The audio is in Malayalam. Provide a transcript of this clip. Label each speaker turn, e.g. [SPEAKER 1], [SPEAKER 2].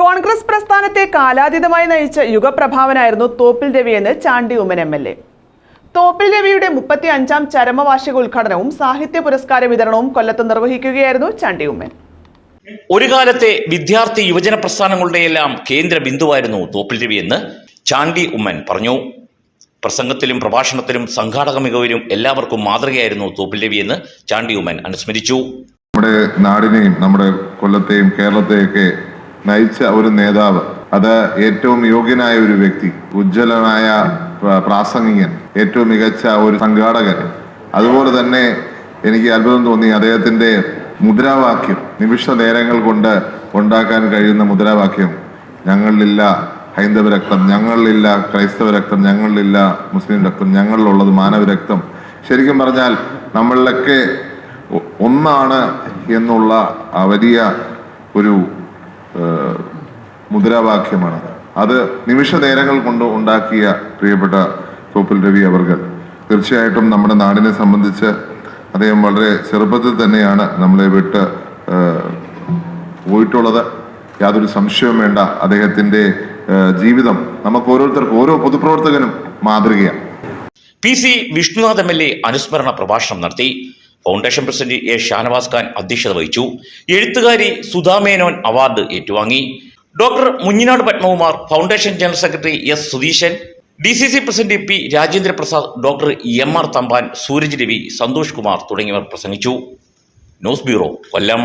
[SPEAKER 1] കോൺഗ്രസ് പ്രസ്ഥാനത്തെ കാലാതീതമായി നയിച്ച യുഗപ്രഭാവനായിരുന്നു Thoppil രവിയെന്ന് Chandy Oommen M L A. Thoppil രവിയുടെ മുപ്പത്തി അഞ്ചാം ചരമവാർഷിക ഉദ്ഘാടനവും സാഹിത്യ പുരസ്കാര വിതരണവും കൊല്ലത്ത് നിർവഹിക്കുകയായിരുന്നു ചാണ്ടി ഉമ്മൻ.
[SPEAKER 2] ഒരു കാലത്തെ വിദ്യാർത്ഥി യുവജന പ്രസ്ഥാനങ്ങളുടെയെല്ലാം കേന്ദ്ര ബിന്ദുവായിരുന്നു തോപ്പിൽ രവി എന്ന് ചാണ്ടി ഉമ്മൻ പറഞ്ഞു. പ്രസംഗത്തിലും പ്രഭാഷണത്തിലും സംഘാടക മികവിലും എല്ലാവർക്കും മാതൃകയായിരുന്നു തോപ്പിൽ രവി എന്ന് ചാണ്ടി ഉമ്മൻ അനുസ്മരിച്ചു.
[SPEAKER 3] നമ്മുടെ നാടിനെയും നമ്മുടെ കൊല്ലത്തെയും കേരളത്തെയൊക്കെ നയിച്ച ഒരു നേതാവ്. അത് ഏറ്റവും യോഗ്യനായ ഒരു വ്യക്തി ഉജ്ജ്വലനായ പ്ര- പ്രാസംഗികൻ ഏറ്റവും മികച്ച ഒരു സംഘാടകൻ. അതുപോലെ തന്നെ എനിക്ക് അത്ഭുതം തോന്നി അദ്ദേഹത്തിന്റെ മുദ്രാവാക്യം. നിമിഷ നേരങ്ങൾ കൊണ്ട് ഉണ്ടാക്കാൻ കഴിയുന്ന മുദ്രാവാക്യം ഞങ്ങളിലില്ല ഹൈന്ദവ രക്തം ഞങ്ങളിലില്ല ക്രൈസ്തവ രക്തം ഞങ്ങളിലില്ല മുസ്ലിം രക്തം ഞങ്ങളിലുള്ളത് മാനവ രക്തം. ശരിക്കും പറഞ്ഞാൽ നമ്മളിലൊക്കെ ഒന്നാണ് എന്നുള്ള വലിയ ഒരു മുദ്രാവാക്യമാണ്. അത് നിമിഷ നേരങ്ങൾ കൊണ്ട് ഉണ്ടാക്കിയ പ്രിയപ്പെട്ട തോപ്പിൽ രവി അവർകൾ തീർച്ചയായിട്ടും നമ്മുടെ നാടിനെ സംബന്ധിച്ച് അദ്ദേഹം വളരെ ചെറുപ്പത്തിൽ തന്നെയാണ് നമ്മളെ വിട്ട് പോയിട്ടുള്ളത്. യാതൊരു സംശയവും വേണ്ട. അദ്ദേഹത്തിന്റെ ജീവിതം നമുക്ക് ഓരോരുത്തർക്കും ഓരോ പൊതുപ്രവർത്തകനും മാതൃകയാണ്.
[SPEAKER 2] P C Vishnunath M L A അനുസ്മരണ പ്രഭാഷണം നടത്തി. Foundation president A Shanavas Khan അധ്യക്ഷത വഹിച്ചു. എഴുത്തുകാരി സുധാമേനോൻ അവാർഡ് ഏറ്റുവാങ്ങി. Doctor Munjinad Padmakumar foundation general secretary S Sudheeshan D C C president P Rajendra Prasad doctor M R Thampan Sooraj Ravi Santhosh Kumar തുടങ്ങിയവർ പ്രസംഗിച്ചു. News bureau Kollam.